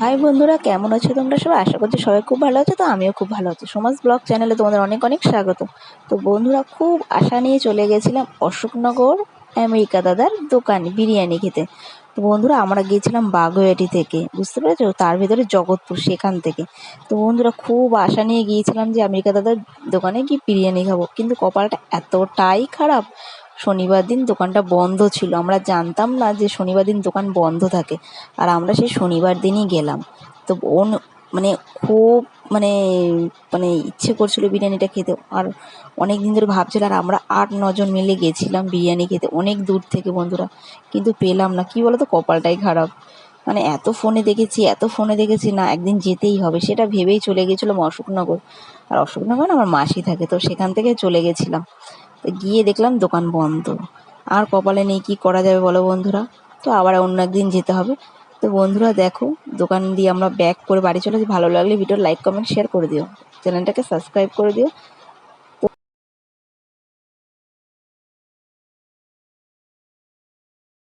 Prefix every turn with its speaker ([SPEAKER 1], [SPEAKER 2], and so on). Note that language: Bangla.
[SPEAKER 1] হাই বন্ধুরা, কেমন আছো তোমরা সবাই? আশা করছি সবাই খুব ভালো আছো, তো আমিও খুব ভালো আছি। সমাজ ব্লগ চ্যানেলে তোমাদের অনেক অনেক স্বাগত। তো বন্ধুরা, খুব আশা নিয়ে চলে গেছিলাম অশোকনগর, আমেরিকা দাদার দোকানে বিরিয়ানি খেতে। তো বন্ধুরা, আমরা গিয়েছিলাম বাগুইয়াটি থেকে, বুঝতে পেরেছ? তার ভেতরে জগৎপুর সেখান থেকে। তো বন্ধুরা, খুব আশা নিয়ে গিয়েছিলাম যে আমেরিকা দাদার দোকানে গিয়ে বিরিয়ানি খাব। কিন্তু কপালটা এতটাই খারাপ শনিবার দিন দোকানটা বন্ধ ছিল। আমরা জানতাম না যে শনিবার দিন দোকান বন্ধ থাকে। আর আমরা সেই শনিবার দিনই গেলাম। তো বোন মানে খুব মানে মানে ইচ্ছে করছিল বিরিয়ানিটা খেতে। আর অনেক দিন ধরে ভাবছিল আর আমরা আট নজন মিলে গেছিলাম বিরিয়ানি খেতে। অনেক দূর থেকে বন্ধুরা, কিন্তু পেলাম না। কী বলো তো কপালটাই খারাপ। মানে এত ফোনে দেখেছি, এত ফোনে দেখেছি, না, একদিন যেতেই হবে। সেটা ভেবেই চলে গেছিলাম অশোকনগর। আর অশোকনগর আমার মাসি থাকে, তো সেখান থেকে চলে গেছিলাম। গিয়ে দেখলাম দোকান বন্ধ। আর কপালে নেই, কি করা যাবে বলো বন্ধুরা? তো আবার অন্য একদিন যেতে হবে। তো বন্ধুরা দেখো, দোকান দিয়ে আমরা ব্যাক করে বাড়ি চলে ভালো লাগলে ভিডিও লাইক কমেন্ট শেয়ার করে দিও। চ্যানেলটাকে সাবস্ক্রাইব করে দিও।